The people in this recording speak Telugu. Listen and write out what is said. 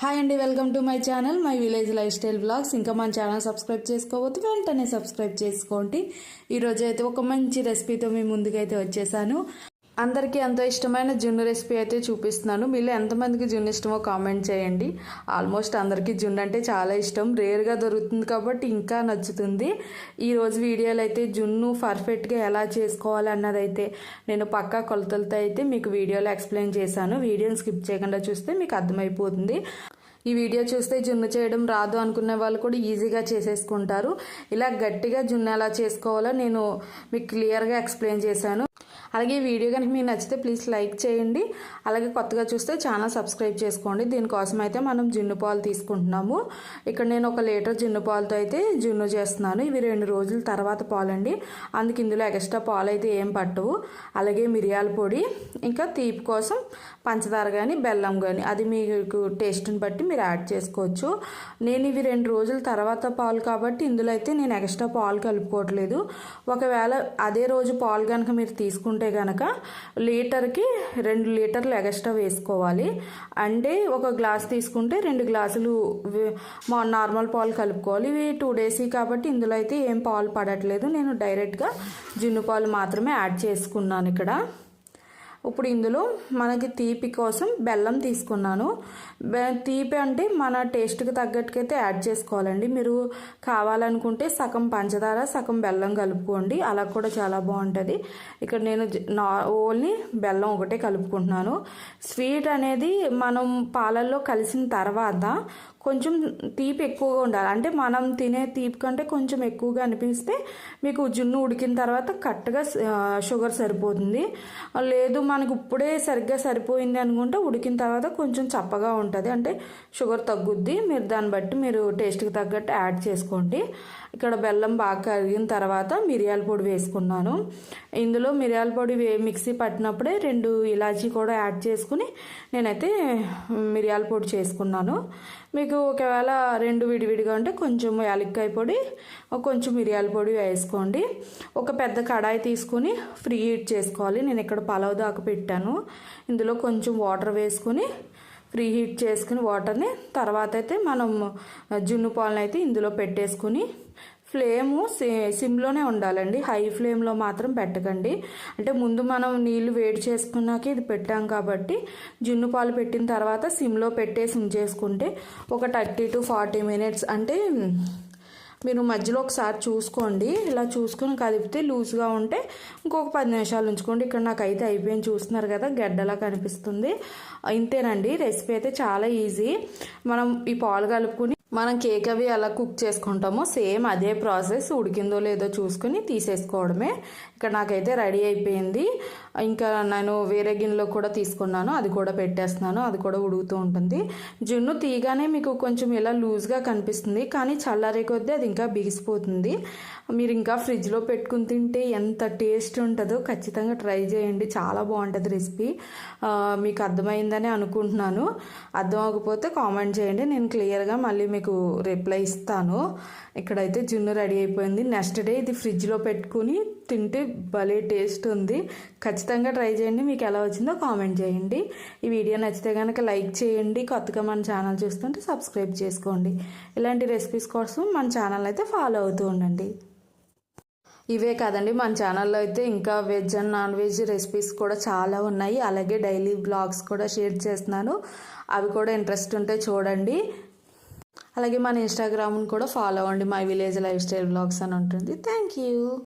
హాయ్ అండి welcome to my channel my village lifestyle blogs. ఇంకా మన ఛానల్ సబ్స్క్రైబ్ చేసుకోవద్దు వెంటనే సబ్స్క్రైబ్ చేసుకోండి. ఈరోజు అయితే ఒక మంచి రెసిపీతో మీ ముందుకైతే వచ్చేసాను. అందరికీ ఎంతో ఇష్టమైన జున్ను రెసిపీ అయితే చూపిస్తున్నాను. మీలో ఎంతమందికి జున్ను ఇష్టమో కామెంట్ చేయండి. ఆల్మోస్ట్ అందరికీ జున్ను అంటే చాలా ఇష్టం. రేర్గా దొరుకుతుంది కాబట్టి ఇంకా నచ్చుతుంది. ఈరోజు వీడియోలో అయితే జున్ను పర్ఫెక్ట్గా ఎలా చేసుకోవాలి అయితే నేను పక్కా కొలతలతో అయితే మీకు వీడియోలో ఎక్స్ప్లెయిన్ చేశాను. వీడియోని స్కిప్ చేయకుండా చూస్తే మీకు అర్థమైపోతుంది. ఈ వీడియో చూస్తే జున్ను చేయడం రాదు అనుకునే వాళ్ళు కూడా ఈజీగా చేసేసుకుంటారు. ఇలా గట్టిగా జున్ను ఎలా చేసుకోవాలో నేను మీకు క్లియర్గా ఎక్స్ప్లెయిన్ చేశాను. అలాగే ఈ వీడియో కనుక మీకు నచ్చితే ప్లీజ్ లైక్ చేయండి. అలాగే కొత్తగా చూస్తే ఛానల్ సబ్స్క్రైబ్ చేసుకోండి. దీనికోసం అయితే మనం జున్ను పాలు తీసుకుంటున్నాము. ఇక్కడ నేను ఒక లీటర్ జున్ను పాలతో అయితే జున్ను చేస్తున్నాను. ఇవి రెండు రోజుల తర్వాత పాలండి. అందుకు ఇందులో ఎక్స్ట్రా పాలు అయితే ఏం పట్టవు. అలాగే మిరియాల పొడి ఇంకా తీపి కోసం పంచదార కానీ బెల్లం కానీ అది మీకు టేస్ట్ని బట్టి మీరు యాడ్ చేసుకోవచ్చు. నేను ఇవి రెండు రోజుల తర్వాత పాలు కాబట్టి ఇందులో అయితే నేను ఎక్స్ట్రా పాలు కలుపుకోవట్లేదు. ఒకవేళ అదే రోజు పాలు కనుక మీరు తీసుకుంటే కనుక లీటర్కి రెండు లీటర్లు ఎక్స్ట్రా వేసుకోవాలి. అంటే ఒక గ్లాస్ తీసుకుంటే రెండు గ్లాసులు మా నార్మల్ పాలు కలుపుకోవాలి. ఇవి టూ డేస్ కాబట్టి ఇందులో అయితే ఏం పాలు పడట్లేదు. నేను డైరెక్ట్గా జున్ను పాలు మాత్రమే యాడ్ చేసుకున్నాను ఇక్కడ. ఇప్పుడు ఇందులో మనకి తీపి కోసం బెల్లం తీసుకున్నాను. తీపి అంటే మన టేస్ట్కి తగ్గట్టుకైతే యాడ్ చేసుకోవాలండి. మీరు కావాలనుకుంటే సగం పంచదార సగం బెల్లం కలుపుకోండి. అలా కూడా చాలా బాగుంటుంది. ఇక్కడ నేను నా ఓన్లీ బెల్లం ఒకటే కలుపుకుంటున్నాను. స్వీట్ అనేది మనం పాలల్లో కలిసిన తర్వాత కొంచెం తీపి ఎక్కువగా ఉండాలి. అంటే మనం తినే తీపి కంటే కొంచెం ఎక్కువగా అనిపిస్తే మీకు జున్ను ఉడికిన తర్వాత కరెక్ట్గా షుగర్ సరిపోతుంది. లేదు మనకు ఇప్పుడే సరిగ్గా సరిపోయింది అనుకుంటే ఉడికిన తర్వాత కొంచెం చప్పగా ఉంటుంది. అంటే షుగర్ తగ్గుద్ది. మీరు దాన్ని బట్టి మీరు టేస్ట్కి తగ్గట్టు యాడ్ చేసుకోండి. ఇక్కడ బెల్లం బాగా కరిగిన తర్వాత మిరియాల పొడి వేసుకున్నాను. ఇందులో మిరియాల పొడి వే మిక్సీ పట్టినప్పుడే రెండు ఇలాచీ కూడా యాడ్ చేసుకుని నేనైతే మిరియాల పొడి చేసుకున్నాను. మీకు ఒకవేళ రెండు విడివిడిగా ఉంటే కొంచెం యాలక్కాయ పొడి కొంచెం మిరియాల పొడి వేసుకోండి. ఒక పెద్ద కడాయి తీసుకుని ఫ్రీ హీట్ చేసుకోవాలి. నేను ఇక్కడ పలావ్ దాకా పెట్టాను. ఇందులో కొంచెం వాటర్ వేసుకుని ఫ్రీ హీట్ చేసుకుని వాటర్ని తర్వాత అయితే మనం జున్ను పాలను అయితే ఇందులో పెట్టేసుకుని ఫ్లేము సిమ్లోనే ఉండాలండి. హై ఫ్లేమ్లో మాత్రం పెట్టకండి. అంటే ముందు మనం నీళ్ళు వేడి చేసుకున్నాక ఇది పెట్టాం కాబట్టి జున్ను పాలు పెట్టిన తర్వాత సిమ్లో పెట్టేసి ఉంచేసుకుంటే ఒక థర్టీ టు ఫార్టీ మినిట్స్ అంటే మీరు మధ్యలో ఒకసారి చూసుకోండి. ఇలా చూసుకొని కదిపితే లూజ్గా ఉంటే ఇంకొక పది నిమిషాలు ఉంచుకోండి. ఇక్కడ నాకు అయితే అయిపోయింది. చూస్తున్నారు కదా గడ్డలా కనిపిస్తుంది. ఇంతేనండి. రెసిపీ అయితే చాలా ఈజీ. మనం ఈ పాలు కలుపుకుని మనం కేక్ అవి ఎలా కుక్ చేసుకుంటామో సేమ్ అదే ప్రాసెస్ ఉడికిందో లేదో చూసుకుని తీసేసుకోవడమే. ఇక్కడ నాకైతే రెడీ అయిపోయింది. ఇంకా నేను వేరే గిన్నెలో కూడా తీసుకున్నాను. అది కూడా పెట్టేస్తున్నాను. అది కూడా ఉడుగుతూ ఉంటుంది. జున్ను తీగానే మీకు కొంచెం ఇలా లూజ్గా కనిపిస్తుంది. కానీ చల్లారే కొద్దీ అది ఇంకా బిగిసిపోతుంది. మీరు ఇంకా ఫ్రిడ్జ్లో పెట్టుకుని తింటే ఎంత టేస్ట్ ఉంటుందో ఖచ్చితంగా ట్రై చేయండి. చాలా బాగుంటుంది రెసిపీ. మీకు అర్థమైందని అనుకుంటున్నాను. అర్థం అవ్వకపోతే కామెంట్ చేయండి. నేను క్లియర్గా మళ్ళీ మీకు రిప్లై ఇస్తాను. ఇక్కడైతే జున్ను రెడీ అయిపోయింది. నెక్స్ట్ డే ఇది ఫ్రిడ్జ్లో పెట్టుకుని తింటే భలే టేస్ట్ ఉంది. ఖచ్చితంగా ట్రై చేయండి. మీకు ఎలా వచ్చిందో కామెంట్ చేయండి. ఈ వీడియో నచ్చితే కనుక లైక్ చేయండి. కొత్తగా మన ఛానల్ చూస్తుంటే సబ్స్క్రైబ్ చేసుకోండి. ఇలాంటి రెసిపీస్ కోసం మన ఛానల్ అయితే ఫాలో అవుతూ ఉండండి. ఇవే కాదండి మన ఛానల్లో అయితే ఇంకా veg and non veg recipes కూడా చాలా ఉన్నాయి. అలాగే డైలీ బ్లాగ్స్ కూడా షేర్ చేస్తున్నాను. అవి కూడా ఇంట్రెస్ట్ ఉంటే చూడండి. అలాగే మన ఇన్స్టాగ్రామ్ని కూడా ఫాలో అవ్వండి. My village life style blogs అని ఉంటుంది. Thank you.